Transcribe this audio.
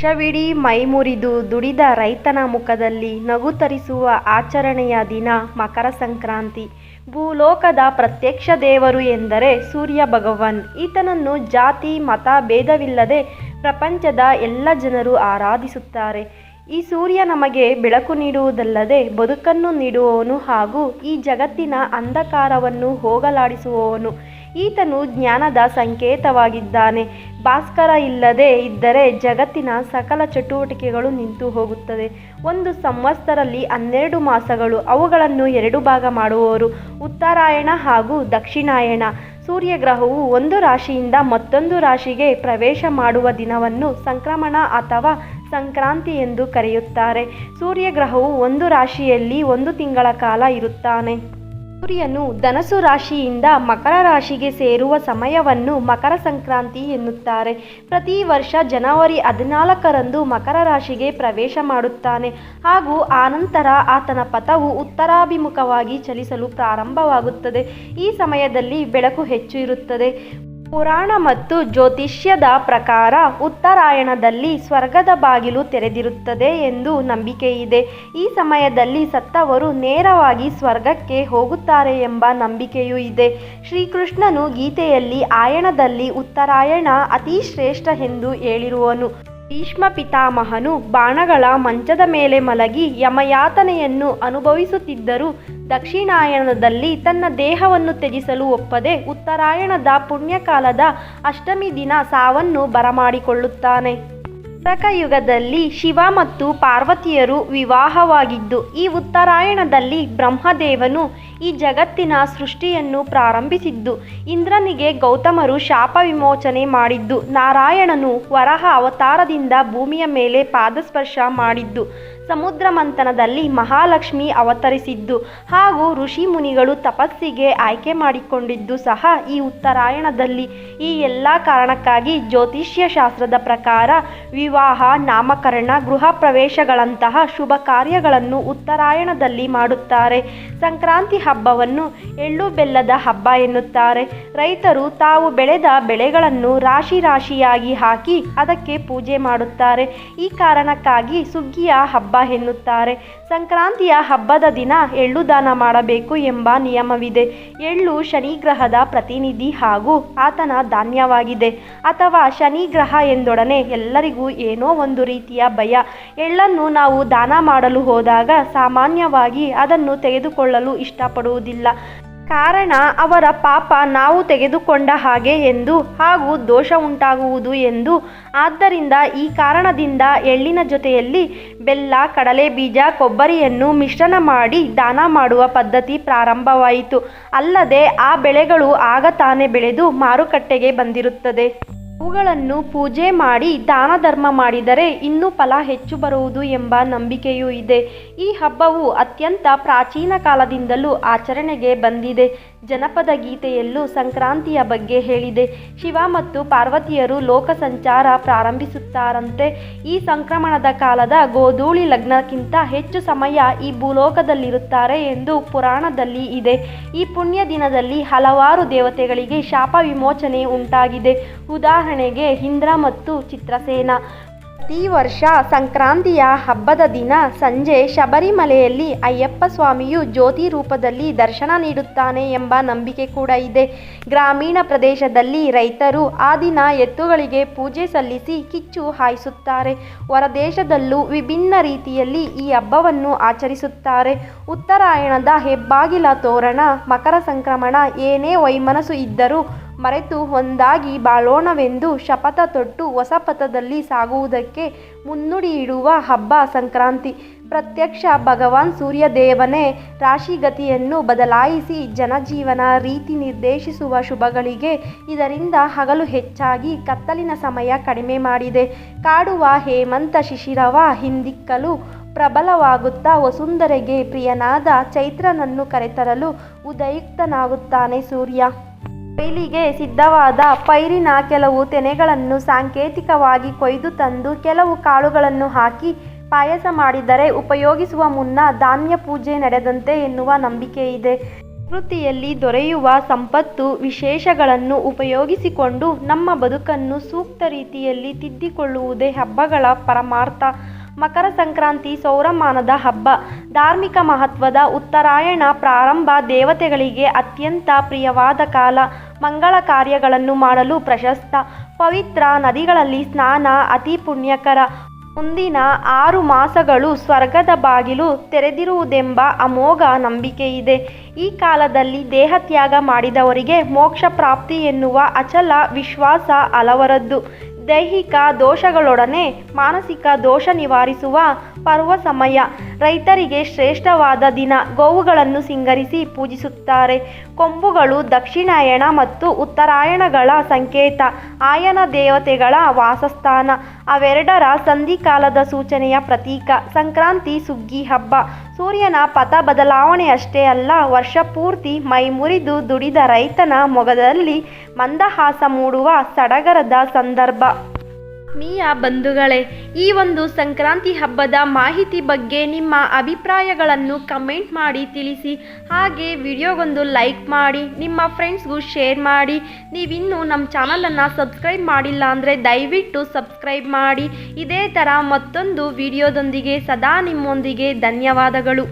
ವರ್ಷವಿಡೀ ಮೈಮುರಿದು ದುಡಿದ ರೈತನ ಮುಖದಲ್ಲಿ ನಗು ತರಿಸುವ ಆಚರಣೆಯ ದಿನ ಮಕರ ಸಂಕ್ರಾಂತಿ. ಭೂಲೋಕದ ಪ್ರತ್ಯಕ್ಷ ದೇವರು ಎಂದರೆ ಸೂರ್ಯ ಭಗವಾನ್. ಈತನನ್ನು ಜಾತಿ, ಮತ, ಭೇದವಿಲ್ಲದೆ ಪ್ರಪಂಚದ ಎಲ್ಲ ಜನರು ಆರಾಧಿಸುತ್ತಾರೆ. ಈ ಸೂರ್ಯ ನಮಗೆ ಬೆಳಕು ನೀಡುವುದಲ್ಲದೆ ಬದುಕನ್ನು ನೀಡುವವನು ಹಾಗೂ ಈ ಜಗತ್ತಿನ ಅಂಧಕಾರವನ್ನು ಹೋಗಲಾಡಿಸುವವನು. ಈತನು ಜ್ಞಾನದ ಸಂಕೇತವಾಗಿದ್ದಾನೆ. ಭಾಸ್ಕರ ಇಲ್ಲದೆ ಇದ್ದರೆ ಜಗತ್ತಿನ ಸಕಲ ಚಟುವಟಿಕೆಗಳು ನಿಂತು ಹೋಗುತ್ತದೆ. ಒಂದು ಸಂವತ್ಸರಲ್ಲಿ ಹನ್ನೆರಡು ಮಾಸಗಳು, ಅವುಗಳನ್ನು ಎರಡು ಭಾಗ ಮಾಡುವವರು, ಉತ್ತರಾಯಣ ಹಾಗೂ ದಕ್ಷಿಣಾಯಣ. ಸೂರ್ಯಗ್ರಹವು ಒಂದು ರಾಶಿಯಿಂದ ಮತ್ತೊಂದು ರಾಶಿಗೆ ಪ್ರವೇಶ ಮಾಡುವ ದಿನವನ್ನು ಸಂಕ್ರಮಣ ಅಥವಾ ಸಂಕ್ರಾಂತಿ ಎಂದು ಕರೆಯುತ್ತಾರೆ. ಸೂರ್ಯಗ್ರಹವು ಒಂದು ರಾಶಿಯಲ್ಲಿ ಒಂದು ತಿಂಗಳ ಕಾಲ ಇರುತ್ತಾನೆ. ಸೂರ್ಯನು ಧನಸು ರಾಶಿಯಿಂದ ಮಕರ ರಾಶಿಗೆ ಸೇರುವ ಸಮಯವನ್ನು ಮಕರ ಸಂಕ್ರಾಂತಿ ಎನ್ನುತ್ತಾರೆ. ಪ್ರತಿ ವರ್ಷ ಜನವರಿ ಹದಿನಾಲ್ಕರಂದು ಮಕರ ರಾಶಿಗೆ ಪ್ರವೇಶ ಮಾಡುತ್ತಾನೆ. ಹಾಗೂ ಆನಂತರ ಆತನ ಪಥವು ಉತ್ತರಾಭಿಮುಖವಾಗಿ ಚಲಿಸಲು ಪ್ರಾರಂಭವಾಗುತ್ತದೆ. ಈ ಸಮಯದಲ್ಲಿ ಬೆಳಕು ಹೆಚ್ಚು ಇರುತ್ತದೆ. ಪುರಾಣ ಮತ್ತು ಜ್ಯೋತಿಷ್ಯದ ಪ್ರಕಾರ ಉತ್ತರಾಯಣದಲ್ಲಿ ಸ್ವರ್ಗದ ಬಾಗಿಲು ತೆರೆದಿರುತ್ತದೆ ಎಂದು ನಂಬಿಕೆಯಿದೆ. ಈ ಸಮಯದಲ್ಲಿ ಸತ್ತವರು ನೇರವಾಗಿ ಸ್ವರ್ಗಕ್ಕೆ ಹೋಗುತ್ತಾರೆ ಎಂಬ ನಂಬಿಕೆಯೂ ಇದೆ. ಶ್ರೀಕೃಷ್ಣನು ಗೀತೆಯಲ್ಲಿ ಆಯಣದಲ್ಲಿ ಉತ್ತರಾಯಣ ಅತಿ ಶ್ರೇಷ್ಠ ಎಂದು ಹೇಳಿರುವನು. ಭೀಷ್ಮ ಪಿತಾಮಹನು ಬಾಣಗಳ ಮಂಚದ ಮೇಲೆ ಮಲಗಿ ಯಮಯಾತನೆಯನ್ನು ಅನುಭವಿಸುತ್ತಿದ್ದರೂ ದಕ್ಷಿಣಾಯಣದಲ್ಲಿ ತನ್ನ ದೇಹವನ್ನು ತ್ಯಜಿಸಲು ಒಪ್ಪದೆ ಉತ್ತರಾಯಣದ ಪುಣ್ಯಕಾಲದ ಅಷ್ಟಮಿ ದಿನ ಸಾವನ್ನು ಬರಮಾಡಿಕೊಳ್ಳುತ್ತಾನೆ. ಯುಗದಲ್ಲಿ ಶಿವ ಮತ್ತು ಪಾರ್ವತಿಯರು ವಿವಾಹವಾಗಿದ್ದು, ಈ ಉತ್ತರಾಯಣದಲ್ಲಿ ಬ್ರಹ್ಮದೇವನು ಈ ಜಗತ್ತಿನ ಸೃಷ್ಟಿಯನ್ನು ಪ್ರಾರಂಭಿಸಿದ್ದು, ಇಂದ್ರನಿಗೆ ಗೌತಮರು ಶಾಪ ವಿಮೋಚನೆ ಮಾಡಿದ್ದು, ನಾರಾಯಣನು ವರಹ ಅವತಾರದಿಂದ ಭೂಮಿಯ ಮೇಲೆ ಪಾದಸ್ಪರ್ಶ ಮಾಡಿದ್ದು, ಸಮುದ್ರ ಮಂಥನದಲ್ಲಿ ಮಹಾಲಕ್ಷ್ಮಿ ಅವತರಿಸಿದ್ದು ಹಾಗೂ ಋಷಿ ಮುನಿಗಳು ತಪಸ್ಸಿಗೆ ಆಯ್ಕೆ ಮಾಡಿಕೊಂಡಿದ್ದು ಸಹ ಈ ಉತ್ತರಾಯಣದಲ್ಲಿ. ಈ ಎಲ್ಲ ಕಾರಣಕ್ಕಾಗಿ ಜ್ಯೋತಿಷ್ಯ ಶಾಸ್ತ್ರದ ಪ್ರಕಾರ ವಿವಾಹ, ನಾಮಕರಣ, ಗೃಹ ಪ್ರವೇಶಗಳಂತಹ ಶುಭ ಕಾರ್ಯಗಳನ್ನು ಉತ್ತರಾಯಣದಲ್ಲಿ ಮಾಡುತ್ತಾರೆ. ಸಂಕ್ರಾಂತಿ ಹಬ್ಬವನ್ನು ಎಳ್ಳು ಬೆಲ್ಲದ ಹಬ್ಬ ಎನ್ನುತ್ತಾರೆ. ರೈತರು ತಾವು ಬೆಳೆದ ಬೆಳೆಗಳನ್ನು ರಾಶಿ ರಾಶಿಯಾಗಿ ಹಾಕಿ ಅದಕ್ಕೆ ಪೂಜೆ ಮಾಡುತ್ತಾರೆ. ಈ ಕಾರಣಕ್ಕಾಗಿ ಸುಗ್ಗಿಯ ಹಬ್ಬ ಎನ್ನುತ್ತಾರೆ. ಸಂಕ್ರಾಂತಿಯ ಹಬ್ಬದ ದಿನ ಎಳ್ಳು ದಾನ ಮಾಡಬೇಕು ಎಂಬ ನಿಯಮವಿದೆ. ಎಳ್ಳು ಶನಿಗ್ರಹದ ಪ್ರತಿನಿಧಿ ಹಾಗೂ ಆತನ ಧಾನ್ಯವಾಗಿದೆ. ಅಥವಾ ಶನಿ ಗ್ರಹ ಎಂದೊಡನೆ ಎಲ್ಲರಿಗೂ ಏನೋ ಒಂದು ರೀತಿಯ ಭಯ. ಎಳ್ಳನ್ನು ನಾವು ದಾನ ಮಾಡಲು ಹೋದಾಗ ಸಾಮಾನ್ಯವಾಗಿ ಅದನ್ನು ತೆಗೆದುಕೊಳ್ಳಲು ಇಷ್ಟಪಡುವುದಿಲ್ಲ. ಕಾರಣ, ಅವರ ಪಾಪ ನಾವು ತೆಗೆದುಕೊಂಡ ಹಾಗೆ ಎಂದು ಹಾಗೂ ದೋಷ ಉಂಟಾಗುವುದು ಎಂದು. ಆದ್ದರಿಂದ ಈ ಕಾರಣದಿಂದ ಎಳ್ಳಿನ ಜೊತೆಯಲ್ಲಿ ಬೆಲ್ಲ, ಕಡಲೆ ಬೀಜ, ಕೊಬ್ಬರಿಯನ್ನು ಮಿಶ್ರಣ ಮಾಡಿ ದಾನ ಮಾಡುವ ಪದ್ಧತಿ ಪ್ರಾರಂಭವಾಯಿತು. ಅಲ್ಲದೆ ಆ ಬೆಳೆಗಳು ಆಗ ತಾನೇ ಬೆಳೆದು ಮಾರುಕಟ್ಟೆಗೆ ಬಂದಿರುತ್ತದೆ. ಅವುಗಳನ್ನು ಪೂಜೆ ಮಾಡಿ ದಾನ ಧರ್ಮ ಮಾಡಿದರೆ ಇನ್ನೂ ಫಲ ಹೆಚ್ಚು ಬರುವುದು ಎಂಬ ನಂಬಿಕೆಯೂ ಇದೆ. ಈ ಹಬ್ಬವು ಅತ್ಯಂತ ಪ್ರಾಚೀನ ಕಾಲದಿಂದಲೂ ಆಚರಣೆಗೆ ಬಂದಿದೆ. ಜನಪದ ಗೀತೆಯಲ್ಲೂ ಸಂಕ್ರಾಂತಿಯ ಬಗ್ಗೆ ಹೇಳಿದೆ. ಶಿವ ಮತ್ತು ಪಾರ್ವತಿಯರು ಲೋಕ ಸಂಚಾರ ಪ್ರಾರಂಭಿಸುತ್ತಾರಂತೆ. ಈ ಸಂಕ್ರಮಣದ ಕಾಲದ ಗೋಧೂಳಿ ಲಗ್ನಕ್ಕಿಂತ ಹೆಚ್ಚು ಸಮಯ ಈ ಭೂಲೋಕದಲ್ಲಿರುತ್ತಾರೆ ಎಂದು ಪುರಾಣದಲ್ಲಿ ಇದೆ. ಈ ಪುಣ್ಯ ದಿನದಲ್ಲಿ ಹಲವಾರು ದೇವತೆಗಳಿಗೆ ಶಾಪ ವಿಮೋಚನೆ ಉಂಟಾಗಿದೆ. ಉದಾಹರಣೆಗೆ ಇಂದ್ರ ಮತ್ತು ಚಿತ್ರಸೇನ. ಪ್ರತಿ ವರ್ಷ ಸಂಕ್ರಾಂತಿಯ ಹಬ್ಬದ ದಿನ ಸಂಜೆ ಶಬರಿಮಲೆಯಲ್ಲಿ ಅಯ್ಯಪ್ಪ ಸ್ವಾಮಿಯು ಜ್ಯೋತಿ ರೂಪದಲ್ಲಿ ದರ್ಶನ ನೀಡುತ್ತಾನೆ ಎಂಬ ನಂಬಿಕೆ ಕೂಡ ಇದೆ. ಗ್ರಾಮೀಣ ಪ್ರದೇಶದಲ್ಲಿ ರೈತರು ಆ ದಿನ ಎತ್ತುಗಳಿಗೆ ಪೂಜೆ ಸಲ್ಲಿಸಿ ಕಿಚ್ಚು ಹಾಯಿಸುತ್ತಾರೆ. ಹೊರದೇಶದಲ್ಲೂ ವಿಭಿನ್ನ ರೀತಿಯಲ್ಲಿ ಈ ಹಬ್ಬವನ್ನು ಆಚರಿಸುತ್ತಾರೆ. ಉತ್ತರಾಯಣದ ಹೆಬ್ಬಾಗಿಲ ತೋರಣ, ಮಕರ ಸಂಕ್ರಮಣ ಏನೇ ವೈಮನಸ್ಸು ಇದ್ದರೂ ಮರೆತು ಒಂದಾಗಿ ಬಾಳೋಣವೆಂದು ಶಪಥ ತೊಟ್ಟು ಹೊಸ ಪಥದಲ್ಲಿ ಸಾಗುವುದಕ್ಕೆ ಮುನ್ನುಡಿಯಿಡುವ ಹಬ್ಬ ಸಂಕ್ರಾಂತಿ. ಪ್ರತ್ಯಕ್ಷ ಭಗವಾನ್ ಸೂರ್ಯದೇವನೇ ರಾಶಿಗತಿಯನ್ನು ಬದಲಾಯಿಸಿ ಜನಜೀವನ ರೀತಿ ನಿರ್ದೇಶಿಸುವ ಶುಭಗಳಿಗೆ ಇದರಿಂದ ಹಗಲು ಹೆಚ್ಚಾಗಿ ಕತ್ತಲಿನ ಸಮಯ ಕಡಿಮೆ ಮಾಡಿದೆ. ಕಾಡುವ ಹೇಮಂತ ಶಿಶಿರವ ಹಿಂದಿಕ್ಕಲು ಪ್ರಬಲವಾಗುತ್ತಾ ವಸುಂಧರೆಗೆ ಪ್ರಿಯನಾದ ಚೈತ್ರನನ್ನು ಕರೆತರಲು ಉದಯುಕ್ತನಾಗುತ್ತಾನೆ ಸೂರ್ಯ. ಕೊಯ್ಲಿಗೆ ಸಿದ್ಧವಾದ ಪೈರಿನ ಕೆಲವು ತೆನೆಗಳನ್ನು ಸಾಂಕೇತಿಕವಾಗಿ ಕೊಯ್ದು ತಂದು ಕೆಲವು ಕಾಳುಗಳನ್ನು ಹಾಕಿ ಪಾಯಸ ಮಾಡಿದರೆ ಉಪಯೋಗಿಸುವ ಮುನ್ನ ಧಾನ್ಯ ಪೂಜೆ ನಡೆದಂತೆ ಎನ್ನುವ ನಂಬಿಕೆ ಇದೆ ಪ್ರಕೃತಿಯಲ್ಲಿ ದೊರೆಯುವ ಸಂಪತ್ತು ವಿಶೇಷಗಳನ್ನು ಉಪಯೋಗಿಸಿಕೊಂಡು ನಮ್ಮ ಬದುಕನ್ನು ಸೂಕ್ತ ರೀತಿಯಲ್ಲಿ ತಿದ್ದಿಕೊಳ್ಳುವುದೇ ಹಬ್ಬಗಳ ಪರಮಾರ್ಥ. ಮಕರ ಸಂಕ್ರಾಂತಿ ಸೌರಮಾನದ ಹಬ್ಬ. ಧಾರ್ಮಿಕ ಮಹತ್ವದ ಉತ್ತರಾಯಣ ಪ್ರಾರಂಭ ದೇವತೆಗಳಿಗೆ ಅತ್ಯಂತ ಪ್ರಿಯವಾದ ಕಾಲ. ಮಂಗಳ ಕಾರ್ಯಗಳನ್ನು ಮಾಡಲು ಪ್ರಶಸ್ತ. ಪವಿತ್ರ ನದಿಗಳಲ್ಲಿ ಸ್ನಾನ ಅತಿ ಪುಣ್ಯಕರ. ಮುಂದಿನ ಆರು ಮಾಸಗಳು ಸ್ವರ್ಗದ ಬಾಗಿಲು ತೆರೆದಿರುವುದೆಂಬ ಅಮೋಘ ನಂಬಿಕೆ ಇದೆ ಈ ಕಾಲದಲ್ಲಿ ದೇಹತ್ಯಾಗ ಮಾಡಿದವರಿಗೆ ಮೋಕ್ಷ ಪ್ರಾಪ್ತಿ ಎನ್ನುವ ಅಚಲ ವಿಶ್ವಾಸ ಹಲವರದ್ದು ದೈಹಿಕ ದೋಷಗಳೊಡನೆ ಮಾನಸಿಕ ದೋಷ ನಿವಾರಿಸುವ ಪರ್ವ ಸಮಯ. ರೈತರಿಗೆ ಶ್ರೇಷ್ಠವಾದ ದಿನ. ಗೋವುಗಳನ್ನು ಸಿಂಗರಿಸಿ ಪೂಜಿಸುತ್ತಾರೆ. ಕೊಂಬುಗಳು ದಕ್ಷಿಣಾಯಣ ಮತ್ತು ಉತ್ತರಾಯಣಗಳ ಸಂಕೇತ. ಆಯನ ದೇವತೆಗಳ ವಾಸಸ್ಥಾನ. ಅವೆರಡರ ಸಂಧಿಕಾಲದ ಸೂಚನೆಯ ಪ್ರತೀಕ. ಸಂಕ್ರಾಂತಿ, ಸುಗ್ಗಿ, ಹಬ್ಬ. ಸೂರ್ಯನ ಪಥ ಬದಲಾವಣೆಯಷ್ಟೇ ಅಲ್ಲ, ವರ್ಷ ಪೂರ್ತಿ ಮೈ ಮುರಿದು ದುಡಿದ ರೈತನ ಮೊಗದಲ್ಲಿ ಮಂದಹಾಸ ಮೂಡುವ ಸಡಗರದ ಸಂದರ್ಭ. ಆತ್ಮೀಯ ಬಂಧುಗಳೇ, ಈ ಒಂದು ಸಂಕ್ರಾಂತಿ ಹಬ್ಬದ ಮಾಹಿತಿ ಬಗ್ಗೆ ನಿಮ್ಮ ಅಭಿಪ್ರಾಯಗಳನ್ನು ಕಮೆಂಟ್ ಮಾಡಿ ತಿಳಿಸಿ. ಹಾಗೆ ವಿಡಿಯೋಗೊಂದು ಲೈಕ್ ಮಾಡಿ, ನಿಮ್ಮ ಫ್ರೆಂಡ್ಸ್ಗೂ ಶೇರ್ ಮಾಡಿ. ನೀವಿನ್ನೂ ನಮ್ಮ ಚಾನಲನ್ನು ಸಬ್ಸ್ಕ್ರೈಬ್ ಮಾಡಿಲ್ಲ ಅಂದರೆ ದಯವಿಟ್ಟು ಸಬ್ಸ್ಕ್ರೈಬ್ ಮಾಡಿ. ಇದೇ ಥರ ಮತ್ತೊಂದು ವಿಡಿಯೋದೊಂದಿಗೆ ಸದಾ ನಿಮ್ಮೊಂದಿಗೆ ಧನ್ಯವಾದಗಳು.